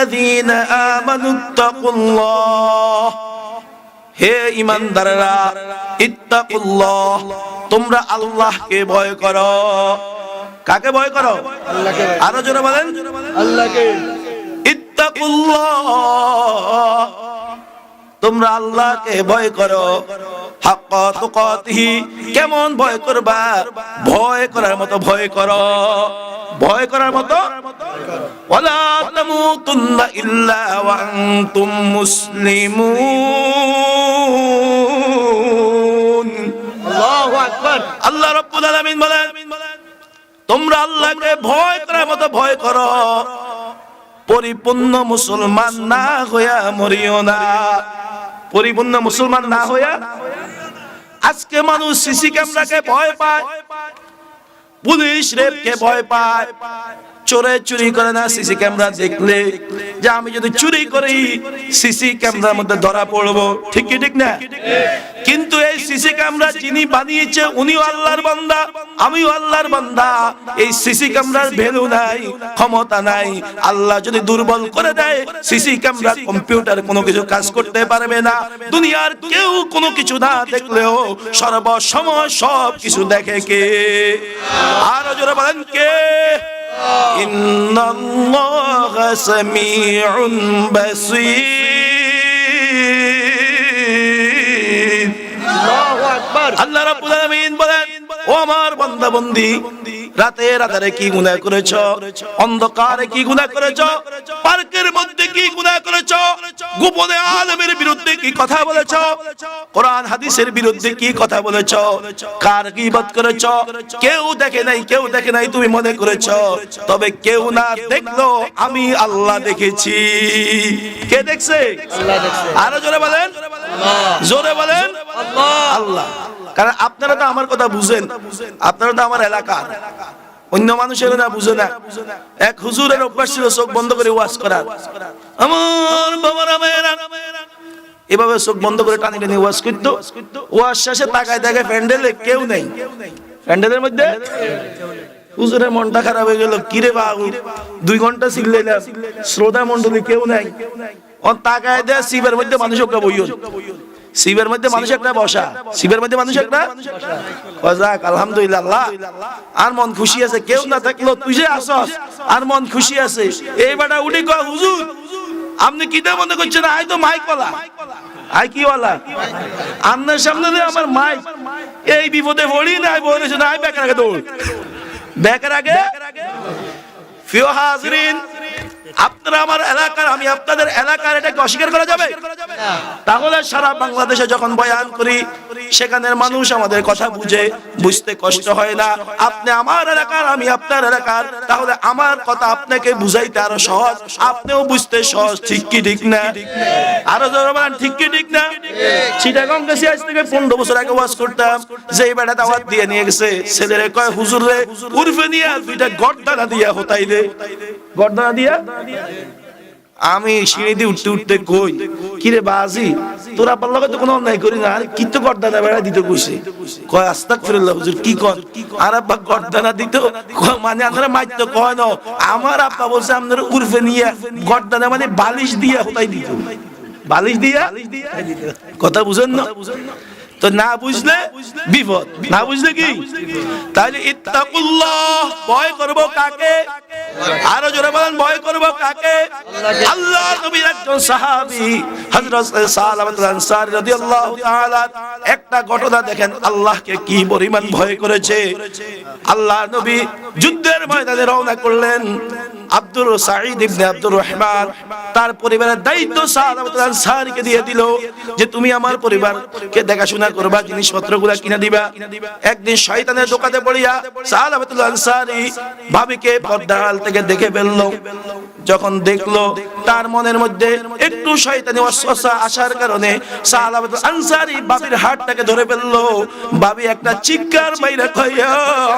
আইয়ুহাল্লাযীনা আমানুত্তাকুল্লাহ হে ইমানদাররা ইত্তাকুল্লাহ তোমরা আল্লাহকে ভয় করো। কাকে ভয় করো? আল্লাহকে। আরও জোরে বলেন। আল্লাহকে। ইত্তাকুল্লাহ তোমরা আল্লাহকে ভয় করো। কেমন ভয় করবা? ভয় করার মতো ভয় করো। ভয় করার মতো? ওয়ালা তামুতুন্না ইল্লা ওয়া আনতুম মুসলিমুন। আল্লাহু আকবার। আল্লাহ রাব্বুল আলামিন বলেন তোমরা আল্লাহকে ভয় করার মতো ভয় করো। পরিপূর্ণ মুসলমান না হইয়া মরিও না। পরিপূর্ণ মুসলমান না হইয়া আজকে মানুষ সিসি ক্যামেরাকে ভয় পায়। পুলিশ রেপকে ভয় পায়। চোরে চুরি করে না সিসি ক্যামেরা দেখলে? যে আমি যদি চুরি করি, সিসি ক্যামেরার মধ্যে ধরা পড়ব। ঠিক কি ঠিক না? কিন্তু এই সিসি ক্যামেরা যিনি বানিয়েছে, উনিও আল্লাহর বান্দা, আমিও আল্লাহর বান্দা। এই সিসি ক্যামেরার ভ্যালু নাই, ক্ষমতা নাই। আল্লাহ যদি দুর্বল করে দেয়, সিসি ক্যামেরা কম্পিউটার কোনো কিছু কাজ করতে পারবে না। দুনিয়ার কেউ কোনো কিছু না দেখলেও সর্বসময় সব কিছু দেখে কে? আর জোরে বলেন কে? ইন্নাল্লাহা সামিউন বাসীর আল্লাহু আকবার আল্লাহ রাব্বুল আলামিন বলেন ও আমার বান্দা বন্দি রাতে রাতে কি গুনাহ করেছ? অন্ধকারে কি গুনাহ করেছ? পার্কের মধ্যে কি গুনাহ করেছ? গোপনে আলমের বিরুদ্ধে কি কথা বলেছ? কোরআন হাদিসের বিরুদ্ধে কি কথা বলেছ? কার গীবত করেছ? কেউ দেখে নাই কেউ দেখে নাই তুমি মনে করেছ? তবে কেউ না দেখল আমি আল্লাহ দেখেছি। কে দেখছে। আরও জোরে বলেন। জোরে বলেন। আল্লাহ। কারণ আপনারা তো আমার কথা বুঝেন। আপনারা তো আমার এলাকার অন্য মানুষের না বুঝে না। এক হুজুরের অভ্যাস ছিল চোখ বন্ধ করে ওয়াজ করার। আমার বাবারা মেয়েরা এভাবে চোখ বন্ধ করে টানি টানি ওয়াজ করতো। ওয়াজ শেষে তাকায় দেখে প্যান্ডেলে কেউ নেই। প্যান্ডেলের মধ্যে হুজুরের মনটা খারাপ হয়ে গেল। কিরে বাবু দুই ঘণ্টা শিখলাম শ্রোতা মন্ডলী কেউ নাই। ও তাকায় দেয় শিবের মধ্যে মানুষ বইও শিবের মধ্যে মানুষ একটা বসা। শিবের মধ্যে মানুষ একটা যাক আলহামদুলিল্লাহ। আর মন খুশি আছে কেউ না থাকল তুই যে আসস আর মন খুশি আছে। এই বেটা উঠে কয় হুজুর আপনি কিতা মনে করছেন? আই তো মাইক বলা আই কি বলা আপনার সামনে আমার মাইক এই বিপদে পড়ি না আই বলেছে না আই বেকার আগে দৌড়। বেকার আগে? প্রিয় হাজরিন আপনারা আমার এলাকার, আমি আপনাদের এলাকার, এটাকে অস্বীকার করা যাবে? তাহলে সারা বাংলাদেশে যখন বয়ান করি, সেখানের মানুষ আমাদের কথা বুঝে, বুঝতে কষ্ট হয় না। আপনি আমার এলাকার, আমি আপনার এলাকার, তাহলে আমার কথা আপনাকে বুঝাইতে আরও সহজ। আপনিও বুঝতে সহজ, ঠিক কি, ঠিক না? আরও জোরে বলেন, ঠিক কি, ঠিক না? চিটাগং গেছি, আজ থেকে পনেরো বছর আগে ওয়াজ করতাম। যে বেটা দাওয়াত দিয়ে নিয়ে গেছে, ছেলেরে কয়, হুজুর রে, উর্ফে নিয়ে দুইটা গড়দানা দিয়া হতাই দে গড়দানা দিয়া? আমি সিঁড়ি দিয়ে উঠতে উঠতে কই, কিরে বাজি, তোরা পারলে তো কোনো অন্যায় করি না, আর কি তো গর্দানা বেড়া দিতে কইছে? কয় আস্তাক ফিরল্লাহ হুজুর, কি কর? আর আব্বা গর্দানা দিত। মানে আপনারা মাইতো কয় না, আমার আব্বা বলছে আপনারা উর্ফে নিয়ে গর্দানা মানে বালিশ দিয়া হতাই দিত। বালিশ দিয়া? কথা বুঝেন না? তো না বুঝলে বিপদ। না বুঝলে কি? তাহলে ইত্তাকুল্লাহ, ভয় করব কাকে? আরও জোরে বলেন, ভয় করব কাকে? আল্লাহ নবীর একজন সাহাবী, হযরত সালামাতুল আনসারী রাদিয়াল্লাহু তাআলা, একটা ঘটনা দেখেন, আল্লাহকে কি পরিমাণ ভয় করেছে? আল্লাহ নবী যুদ্ধের ময়দানে রওনা করলেন। আব্দুর সাঈদ ইবনে আব্দুর রহমান তার পরিবারের দায়িত্ব আনসারীকে দিয়ে দিল যে তুমি আমার পরিবারকে দেখাশোনা করবা, জিনিসপত্রগুলা কিনে দিবা। একদিন শয়তানের দোকানে পড়িয়া সালামাতুল আনসারী ভাবিকে পর্দার আড়াল থেকে দেখে ফেলল। যখন দেখল, তার মনের মধ্যে একটু শয়তানি ওয়াসওয়াসা আসার কারণে সালামাতুল আনসারী বাবির হাতটাকে ধরে ফেলল। বাবি একটা চিৎকার মাইরা কইয়া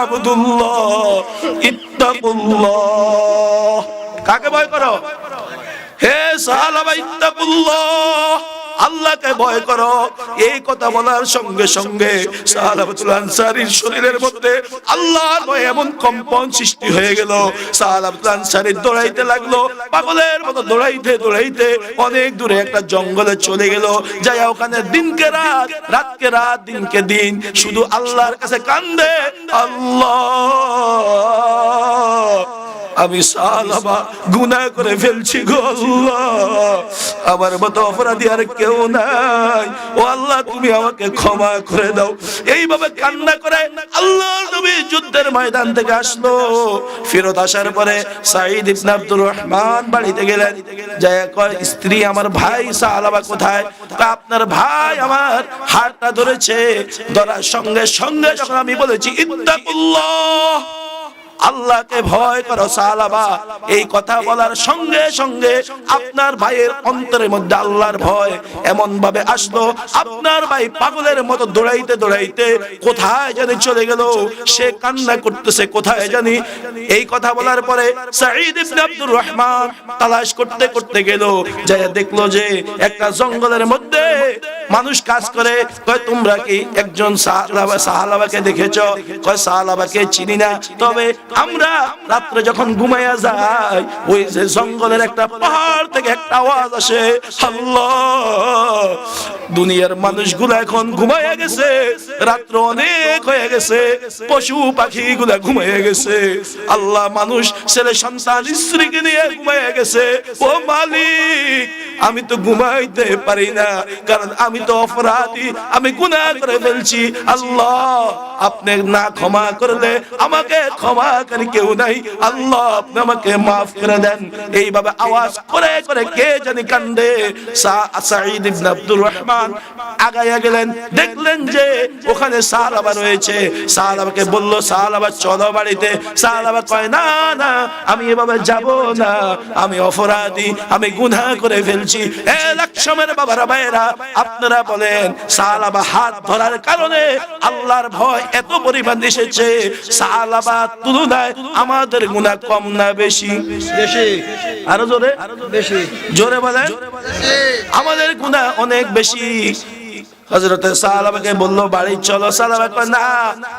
আব্দুল্লাহ ইত্তাকুল্লাহ কাকে ভয় করো? হে সাহাবা ইত্তাকুল্লাহ, আল্লাহকে ভয় করো। এই কথা বলার সঙ্গে সঙ্গে সাহাবাতুল আনসারীর শরীরের মধ্যে আল্লাহর ভয় এমন কম্পন সৃষ্টি হয়ে গেল। সাহাবাতুল আনসারী দৌড়াইতে লাগল, পাগলের মতো দৌড়াইতে দৌড়াইতে অনেক দূরে একটা জঙ্গলে চলে গেল। যাই ওখানে দিনকে রাত, রাতকে রাত, দিনকে দিন শুধু আল্লাহর কাছে কান্দে, আল্লাহ আমি সালাবা গুনাহ করে ফেলছি গো আল্লাহ। আমার মতো অপরাধী আর কেউ নাই। ও আল্লাহ, তুমি আমাকে ক্ষমা করে দাও। এইভাবে কান্না করে আল্লাহ নবী যুদ্ধের ময়দান থেকে আসলো। ফেরত আসার পরে সাঈদ ইবনে আব্দুর রহমান বাড়িতে গেলেন। যায় কয়, স্ত্রী, আমার ভাই সালাবা কোথায়? আপনার ভাই আমার হাতটা ধরেছে। ধরার সঙ্গে সঙ্গে যখন আমি বলেছি, ইত্তাকুল্লাহ। আল্লাহকে ভয় করো সালাবা এই কথা বলার সঙ্গে সঙ্গে আপনার ভাইয়ের অন্তরের মধ্যে আল্লাহর ভয় এমন ভাবে আসলো। আপনার ভাই পাগলের মতো দৌড়াইতে দৌড়াইতে কোথায় জানি চলে গেল। সে কান্না করতেছে, কোথায় জানি। এই কথা বলার পরে সাঈদ ইবনে আব্দুর রহমান তালাশ করতে করতে গেল। যায় দেখল যে একটা জঙ্গলের মধ্যে মানুষ কাজ করে, কয়, তোমরা কি একজন সাহালাবাকে দেখেছ? কয় সাহালাবাকে চিনি না। তবে আমরা রাত্রে যখন ঘুমাইয়া যাই, ওই যে জঙ্গলের একটা পাহাড় থেকে একটা আওয়াজ আসে দুনিয়ার মানুষগুলো এখন ঘুমাইয়া গেছে, রাত্র অনেক হয়ে গেছে, পশু পাখি গুলা ঘুমাইয়া গেছে, আল্লাহ মানুষ, ছেলে সন্তান, স্ত্রীকে নিয়ে ঘুমাইয়া গেছে, ও মালিক, আমি তো ঘুমাইতে পারি না, কারণ আমি তো অপরাধী, আমি গুনাহ করে ফেলছি। আল্লাহ, আপনি না ক্ষমা করলে আমাকে ক্ষমা করে কেউ নাই। আল্লাহ, আপনি আমাকে মাফ করে দেন। এইভাবে আওয়াজ করে করে কে জানি কান্দে। সাঈদ ইবনে আব্দুর রহমান আগাইয়া গেলেন। দেখলেন যে ওখানে সাহাবা রয়েছে। সাহাবাকে বলল সাহাবা চলো বাড়িতে। সাহাবা কয়, না না, আমি এভাবে যাব না। আমি অপরাধী, আমি গুনাহ করে ফেলছি। এ লাক্ষমের বাবারা, ভাইয়েরা আপনারা বলেন সাহাবা হাত ধরার কারণে আল্লাহর ভয় এত পরিমাণ এসেছে। সাহাবা তুলনায় আমাদের গুনাহ কম না বেশি? বেশি। আরও জোরে? বেশি। জোরে বলেন। আমাদের গুনাহ অনেক বেশি। হজরতে সালাবাকে বলল বাড়ি চলো কয় না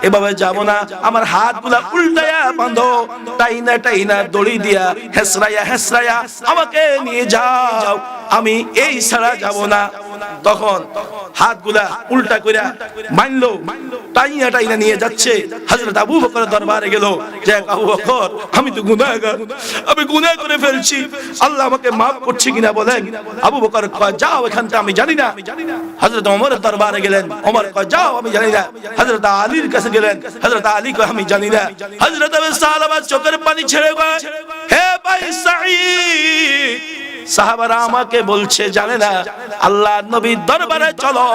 এভাবে যাব না। আমার হাতগুলা উল্টায়া বাঁধো টাইনা টাইনা দড়ি দিয়া হেসরাইয়া হেসরাইয়া আমাকে নিয়ে যাও। আমি এই ছাড়া যাব না। তখন হাতগুলা উল্টা কইরা মানলো টাইনা টাইনা নিয়ে যাচ্ছে। হযরত আবু বকর দরবারে গেল। যে আবু বকর, আমি তো গুনাহগার, আমি গুনাহ করে ফেলছি। আল্লাহ আমাকে maaf করছে কিনা বলেন? আবু বকর কয়, যাও এখান থেকে আমি জানি না। হযরত ওমরের দরবারে গেলেন। ওমর কয়, যাও, আমি জানি না। হযরত আলীর কাছে গেলেন। হযরত আলী কয়, আমি জানি না। হযরত আবু সালামা চোখের পানি ছেড়ে কয়, হে ভাই সাঈদ সাহাবারা আমাকে বলছে, জানে না, আল্লাহ নবীর দরবারে চলো।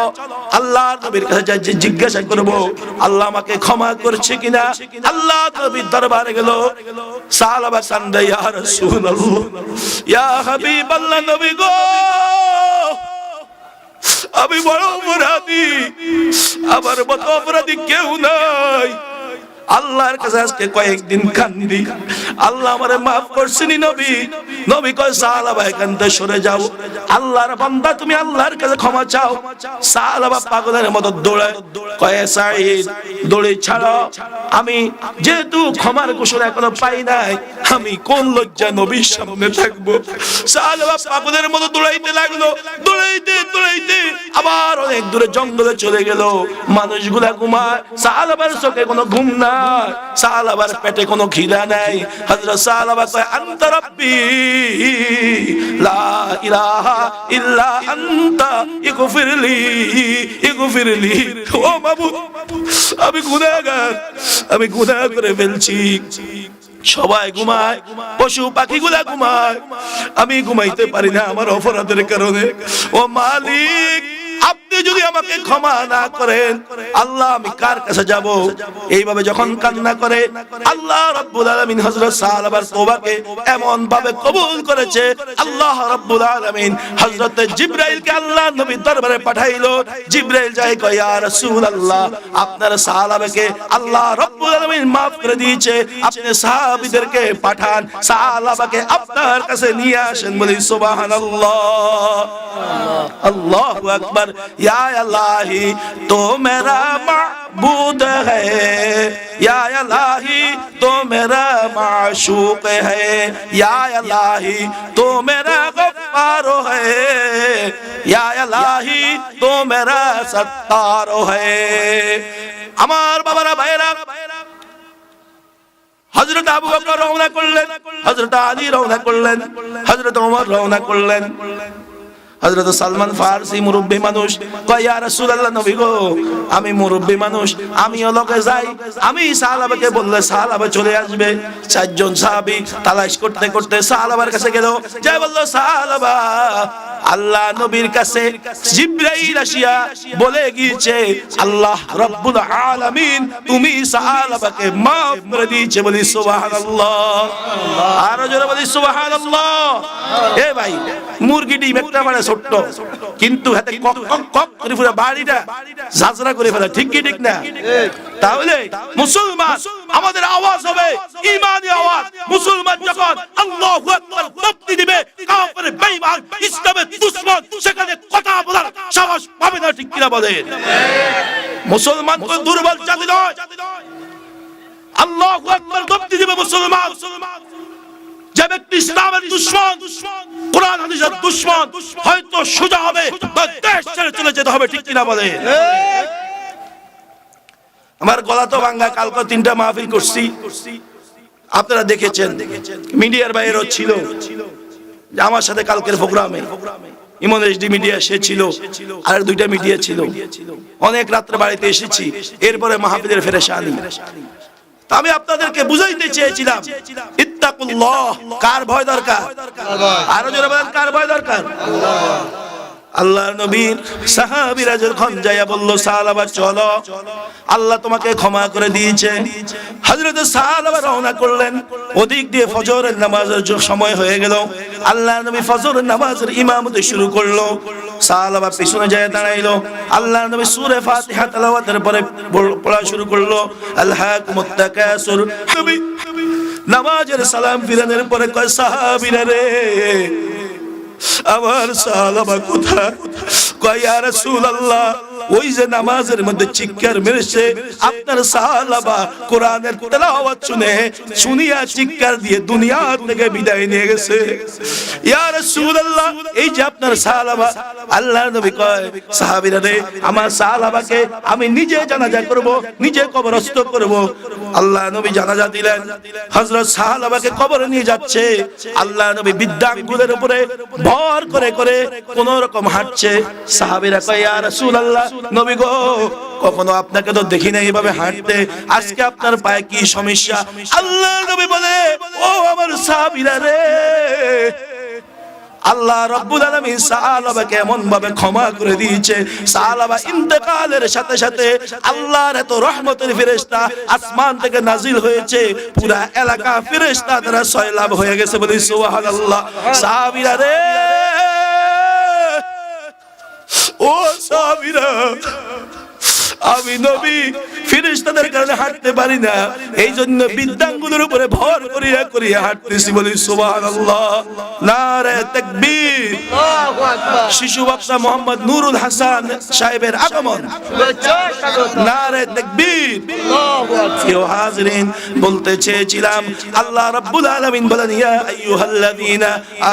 আল্লাহ নবীর কাছে জিজ্ঞাসা করব, আল্লাহ আমাকে ক্ষমা করছে কিনা? আল্লাহ নবীর দরবারে গেল। সাহাবা কান্দে, ইয়া রাসূলুল্লাহ, ইয়া হাবিবাল্লাহ নবী গো, আমি বড় অপরাধী, আমার মতো অপরাধী কেউ নাই। আল্লাহর কাছে আজকে কয়েকদিন কান্দি। আল্লাহ আমারে মাফ করছেনি নবী। নবী কয় সাহাবা এখান থেকে সরে যাও। আল্লাহর বান্দা, তুমি আল্লাহর কাছে ক্ষমা চাও। সাহাবা পাগলের মতো দৌড়ায় কয় সাইদ দৌড়ে ছাড়ো। আমি যেহেতু ক্ষমার কুশল এখনও পাই নাই, আমি কোন লজ্জা নবীর সামনে থাকব? সাহাবা পাগলের মতো দৌড়াইতে লাগল। দৌড়াইতে দৌড়াইতে আবার অনেক দূরে জঙ্গলে চলে গেল। মানুষগুলা ঘুমায়। সাহাবার চোখে কোনো ঘুম নাই। সাহাবার পেটে কোনো খিদা নাই। হযরত সাহাবা কয়, আনতা রাব্বি, লা ইলাহা ইল্লা আনতা ইগফিরলি ইগফিরলি ও মাবুদ, আমি গুনাহগার, আমি গুনাহ করে ফেলছি। সবাই ঘুমায়, পশু পাখি পাখিগুলা ঘুমায়। আমি ঘুমাইতে পারি না আমার অপরাধের কারণে। ও মালিক আপনি যদি আমাকে ক্ষমা না করেন, আল্লাহ আমি কার কাছে যাব? এইভাবে যখন কান্না করে, আল্লাহ রাব্বুল আলামিন হযরত সাহাবার তওবাকে এমন ভাবে কবুল করেছে। আল্লাহ রাব্বুল আলামিন হযরত জিবরাইলকে আল্লাহ নবী দরবারে পাঠাইলো। জিবরাইল যাই কয়, ইয়া রাসূলুল্লাহ, আপনার সাহাবাকে আল্লাহ রাব্বুল আলামিন maaf করে দিয়েছে। আপনি সাহাবীদেরকে পাঠান, সাহাবাকে আপনার কাছে নিয়ে আসেন বলি, সুবহানাল্লাহ। আল্লাহু আকবার। یا الہی تو میرا معبود ہے یا الہی تو میرا معشوق ہے یا الہی تو میرا غفار ہے یا الہی تو میرا ستار ہے আমার বাবারা ভাইরা হজরত আবু বকর রওনা করলেন হজরত আলী রওনা করলেন হজরত ওমর রওনা করলেন হযরত সালমান ফারসি মুরব্বী মানুষ, কয়া রাসূলুল্লাহ নবী গো, আমি মুরব্বী মানুষ আমি লোকে যাই। আমি সাহাবাকে বললে, সাহাবা চলে আসবে। চারজন সাহাবী তালাশ করতে করতে সাহাবার কাছে গেল। যাই বলল, সাহাবা আল্লাহ নবীর কাছে জিব্রাইল আসিয়া বলে গিয়েছে আল্লাহ রাব্বুল আলামিন তুমি সাহাবাকে maaf করে দিয়েছে। বলি সুবহানাল্লাহ। আরও জোরে বলি সুবহানাল্লাহ। এ ভাই মুরগি ডিম একটা মানে ছোট্ট কিন্তু হাতে কক কক কক করে পুরো বাড়িটা ঝাঁঝরা করে ফেলে। ঠিক কি ঠিক না? তাহলে মুসলমান আমাদের আওয়াজ হবে ইমানি আওয়াজ। মুসলমান যখন আল্লাহু তকবীর দিবে, কাফের, বেঈমান, ইসলামের দুশমন, সেখানে কথা বলার সাহস পাবে না, ঠিক কিনা বলেন? মুসলমান কোন দুর্বল জাতি নয়। আল্লাহু আকবার তকবীর দিবে মুসলমান। যে ব্যক্তি ইসলামের দুশ্মন, কোরআন, হাদিসের দুশ্মন, হয়তো সোজা হবে দেশ ছেড়ে চলে যেতে হবে, ঠিক কিনা বলে আমার গলা তো ভাঙ্গা কালকে তিনটা মাহফিল করছি। আপনারা দেখেছেন মিডিয়ার বাইরেও ছিল আমার সাথে কালকের প্রোগ্রামে ইমন এইচডি মিডিয়া সে ছিল আর দুইটা মিডিয়া ছিল। অনেক রাত্রে বাড়িতে এসেছি এরপরে মাহফিলের ফেরেশানি তা আমি আপনাদেরকে বুঝাইতে চেয়েছিলাম ইত্তাকুল্লাহ কার ভয় দরকার? আরও জোরে বলেন কার ভয় দরকার? আল্লাহর নবীর সাহাবীরা যখন যাইয়া বলল সাহাবা চলো। আল্লাহ তোমাকে ক্ষমা করে দিয়েছে। হযরত সাহাবা রওনা করলেন। ওদিক দিয়ে ফজরের নামাজের সময় হয়ে গেল। আল্লাহর নবী ফজরের নামাজের ইমামতি শুরু করল। সাহাবা পিছনে যায় দাঁড়াইলো। আল্লাহর নবী সূরা ফাতিহা তেলাওয়াতের পরে পড়া শুরু করল। আল্লাহকুমুত তাকাসুর নবী। নামাজের সালাম ফিরানোর পরে কয়, সাহাবীরা রে আমার সালামা কোথায় কয় ইয়া রাসূলুল্লাহ। ওই যে নামাজের মধ্যে চিৎকার মেরেছে, আপনার সাহাবা কোরআনের তেলাওয়াত শুনে শুনিয়া চিৎকার দিয়ে দুনিয়া থেকে বিদায় নিয়ে গেছে। ইয়া রাসূলুল্লাহ, এই যে আপনার সাহাবা আল্লাহর নবী কয়, সাহাবীরা রে, আমার সাহাবাকে আমি নিজে জানাজা করব, নিজে কবরস্থ করব। আল্লাহ নবী জানাজা দিলেন। হযরত সাহাবাকে কবরে নিয়ে যাচ্ছে। আল্লাহ নবী বিদ্যাঙ্গুলের উপরে ভর করে করে কোন রকম হাঁটছে। সাহাবীরা কয়, ইয়া রাসূলুল্লাহ নবী গো, কখনো আপনাকে তো দেখি না এইভাবে হাঁটতে। আজকে আপনার পায়ে কি সমস্যা? আল্লাহ নবী বলে, ও আমার সাহাবীরা রে, আল্লাহ রব্বুল আলামিন সাহাবাকে এমন ভাবে ক্ষমা করে দিয়েছে। সাহাবা ইন্তেকালের সাথে সাথে আল্লাহর এত রহমতের ফেরেশতা আসমান থেকে নাজিল হয়েছে। পুরা এলাকা ফেরেশতা দ্বারা সয়লাভ হয়ে গেছে বলি সুবহানাল্লাহ। সাহাবীরা রে ও সাহাবীরা আমি নবী ফিরিস্তাদের কারণে হাঁটতে পারি না। এই জন্য বিদ্যাঙ্গুলের উপরে ভর করিয়া করিয়া হাঁটতেছি বলি সুবহানাল্লাহ। নারে তাকবীর। শিশু বাচ্চা মোহাম্মদ নুরুল হাসান সাহেবের আগমন। নারে তাকবীর। প্রিয় হাজরিন বলতে চেয়েছিলাম আল্লাহ রাব্বুল আলামিন বলেন ইয়া আইয়ুহাল্লাযীনা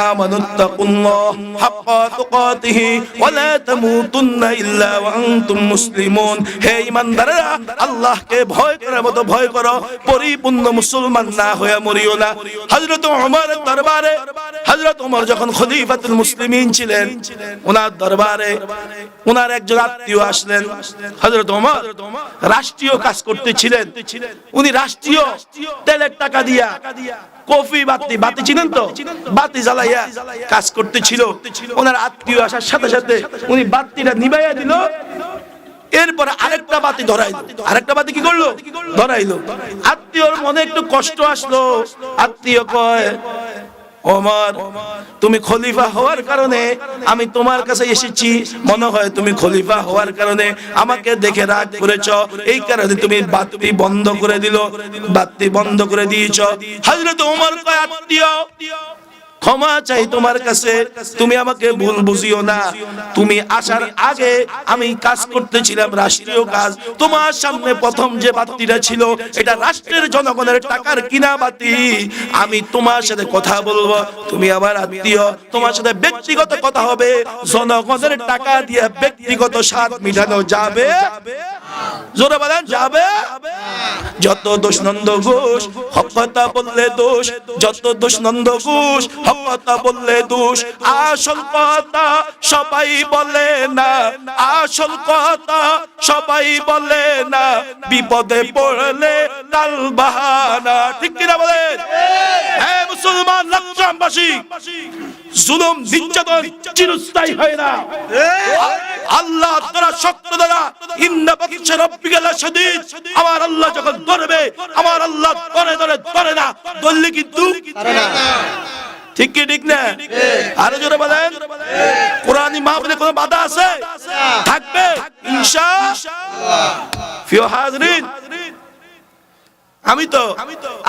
আমানুত্তাকুল্লাহ হাক্কা তুকাতিহি ওয়া লা তামুতুন্না ইল্লা ওয়া আনতুম মুসলিমুন। হে ঈমানদাররা আল্লাহকে ভয় করার মতো ভয় করো। পরিপূর্ণ মুসলমান না হয়ে মরিও না। হযরত ওমর দরবারে, হযরত ওমর যখন খলিফাতুল মুসলিমিন ছিলেন ওনার দরবারে ওনার একজন আত্মীয় আসলেন। হযরত ওমর রাষ্ট্রীয় কাজ করতেছিলেন। উনি রাষ্ট্রীয় তেলের টাকা দিয়া কফি, বাতি বাতি চিনেন তো? বাতি জ্বালাইয়া কাজ করতেছিল। ওনার আত্মীয় আসার সাথে সাথে উনি বাতিটা নিবাইয়া দিল। এরপরে আরেকটা বাতি ধরাইলো। আরেকটা বাতি কি করল? ধরাইলো। আত্মীয়র মনে একটু কষ্ট আসলো। আত্মীয় কয়, ওমর, তুমি খলিফা হওয়ার কারণে আমি তোমার কাছে এসেছি। মনে হয় তুমি খলিফা হওয়ার কারণে আমাকে দেখে রাগ করেছ। এই কারণে তুমি বাতি বন্ধ করে দিল। বাতি বন্ধ করে দিয়েছ। হযরত ওমর কয়, আত্মীয় ক্ষমা চাই তোমার কাছে। তুমি আমাকে ভুল বুঝিও না। তুমি আসার আগে আমি কাজ করতেছিলাম রাষ্ট্রীয় কাজ। তোমার সামনে প্রথম যে বাতিটা ছিল এটা রাষ্ট্রের জনগণের টাকার কিনা বাতি। আমি তোমার সাথে কথা বলব। তুমি আমার আত্মীয় তোমার সাথে ব্যক্তিগত কথা হবে। জনগণের টাকা দিয়ে ব্যক্তিগত স্বাদ মিটানো যাবে। জোরে বলেন যাবে। যত দোষ নন্দ ঘোষ হক কথা বললে দোষ, যত দোষ নন্দ ঘোষ, হক কথা বললে দোষ, আসল কথা সবাই বলে না, আসল কথা সবাই বলে না, বিপদে পড়লে তাল বাহানা, ঠিক কিনা বলেন? হ্যাঁ মুসলমান লক্ষামবাসী জুলুম, নির্যাতন চিরস্থায়ী হয় না। আল্লাহ তারা শক্ত দ্বারা, ইন্না বাকিছে রব্বিকাল শাদীদ আমার আল্লাহ যখন ধরবে, আমার আল্লাহ ধরে ধরে করে না ধরলে কিন্তু ঠিক কি ঠিক না? আরও জোরে বলেন। কোরআনি মাহফিলে কোনো বাধা আছে? থাকবে? ইনশা ফিও হাজরিন। আমি তো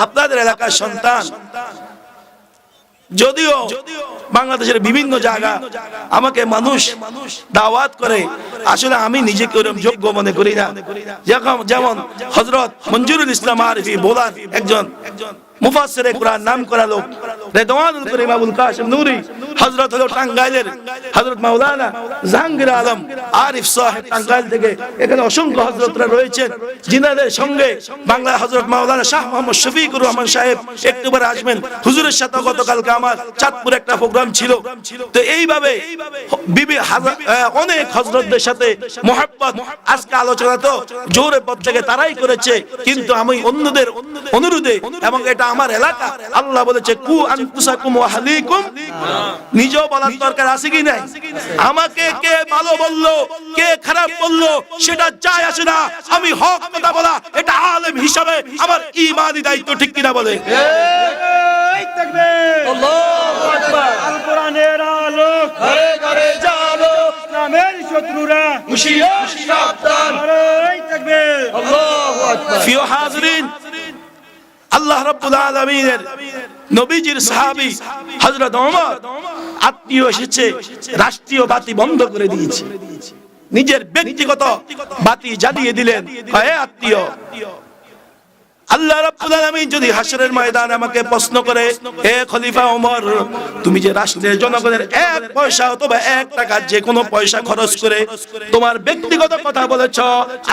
আপনাদের এলাকার সন্তান। যদিও বাংলাদেশের বিভিন্ন জায়গা আমাকে মানুষ দাওয়াত করে, আসলে আমি নিজেকে ওরকম যোগ্য মনে করি না। যেমন হজরত মঞ্জুরুল ইসলাম আরফি বোলার একজন একজন। মুফাসসিরে কোরআন নাম করা লোক। রেদওয়ানুল করিম আবুল কাসিম নূরি, হযরত হলো টাঙ্গাইলের হযরত মাওলানা জাহাঙ্গীর আলম আরিফ সাহেব টাঙ্গাইল থেকে। এখানে অসংখ্য হযরতরা রয়েছেন। জিনাদের সঙ্গে বাংলা হযরত মাওলানা শাহ মোহাম্মদ শফিকুর রহমান সাহেব একটুবার আসবেন। হুজুরের সাথে গতকালকে আমার চাঁদপুর একটা প্রোগ্রাম ছিল। তো এইভাবে অনেক হযরতদের সাথে মোহাব্বত আজকে আলোচনা তো জোরে পথ থেকে তারাই করেছে। কিন্তু আমি অন্যদের অনুরোধে এবং এটা আমার এলাকা। আল্লাহ বলেছে কু আনফুসাকুম ওয়া আহলিকুম নিজেও বলার দরকার আছে কি নাই? আমাকে কে ভালো বলল কে খারাপ বলল সেটা যায় আসে না। আমি হক কথা বলা এটা আলেম হিসাবে আমার ইমানি দায়িত্ব ঠিক কিনা বলে? এই তাকবীর। আল্লাহু আকবার। আল কোরআনের আলোক। ঘরে ঘরে জালো। ইসলামের শত্রুরা। হুশিয়ার সাবধান। এই তাকবীর। আল্লাহু আকবার। প্রিয় হাজরিন আল্লাহ রাব্বুল আলামিনের নবীজির সাহাবী হযরত ওমর আত্মীয় এসেছে, রাষ্ট্রীয় বাতি বন্ধ করে দিয়েছে। নিজের ব্যক্তিগত বাতি জ্বালিয়ে দিলেন। হে আত্মীয় আল্লাহ রাব্বুল আলামিন যদি হাসরের ময়দানে আমাকে প্রশ্ন করে হে খলিফা ওমর, তুমি যে রাষ্ট্রের জনগণের এক পয়সা অথবা এক টাকা যে কোনো পয়সা খরচ করে তোমার ব্যক্তিগত কথা বলেছ,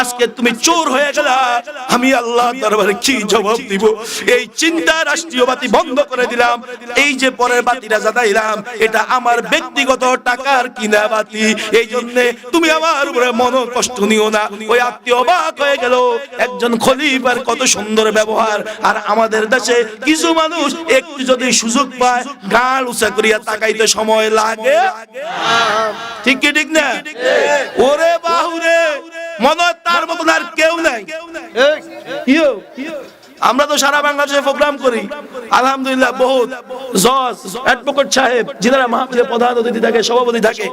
আজকে তুমি চোর হয়ে গেলা। আমি আল্লাহ দরবারে কি জবাব দিব? এই চিন্তা রাষ্ট্রীয় বাতি বন্ধ করে দিলাম। এই যে পরের বাতিটা জ্বালাইলাম, এটা আমার ব্যক্তিগত টাকার কিনা বাতি। এই জন্য তুমি আমার উপরে মন কষ্ট নিও না। ওই আত্মীয় অবাক হয়ে গেল। একজন খলিফার কত সুন্দর ব্যবহার। আর আমাদের দেশে কিছু মানুষ একটু যদি সুযোগ পায়, গাল উঁচা করিয়া তাকাইতে সময় লাগে। ঠিক কি, ঠিক না? ওরে বাহুরে, মনে তার মতন আর কেউ নাই। আমরা তো সারা বাংলাদেশে প্রোগ্রাম করি। আলহামদুলিল্লাহ বহুত। জজ, অ্যাডভোকেট সাহেব, যিনারা মাহফিলে প্রধান অতিথি থাকে, সভাপতি থাকে,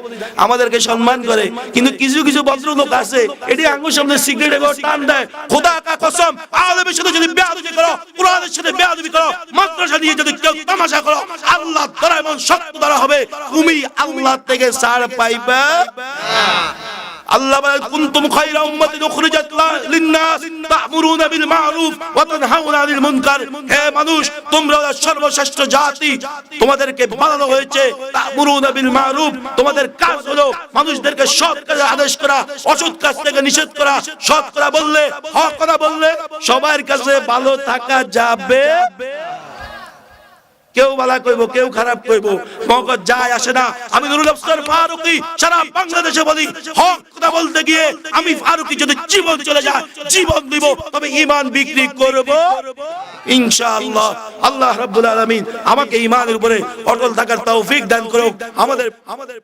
আমাদেরকে সম্মান করে। কিন্তু কিছু কিছু ভদ্রলোক আছে, এটি আঙ্গুর সামনে সিগারেট এগো টান দেয়। খোদা কা কসম, আলেমের সাথে যদি বেয়াদবি করো, কোরআনের সাথে বেয়াদবি করো, মাদ্রাসা দিয়ে যদি কেউ তামাশা করো, আল্লাহ দ্বারা এমন শক্ত দ্বারা হবে, তুমি আল্লাহ থেকে সার পাইবা। আল্লাহ বলেন, কুনতুম খায়রা উম্মাতিন উখরিজাত লিন-নাস তা'মুরুনা বিল মা'রুফ ওয়া তানহাউনা আনিল মুনকার। হে মানুষ, তোমরা হলো সর্বশ্রেষ্ঠ জাতি। তোমাদেরকে বানানো হয়েছে তা'মুরুনা বিল মা'রুফ। তোমাদের কাজ হলো মানুষদেরকে সৎ কাজে আদেশ করা, অসৎ কাজ থেকে নিষেধ করা, সৎ করা বললে, হক কথা বললে সবার কাছে ভালো থাকা যাবে। কেউ ভালা কইব, কেউ খারাপ কইব। মগজ যায়, আসে না। আমি নুরুল আফসার ফারুকি, সারা বাংলাদেশে বলি, হক কথা বলতে গিয়ে আমি ফারুকি যদি জীবন চলে যায়, জীবন দিব, তবে ঈমান বিক্রি করব। ইনশাআল্লাহ, আল্লাহ রাব্বুল আলামিন আমাকে ঈমানের উপরে অটল থাকার তৌফিক দান করুক। আমাদের আমাদের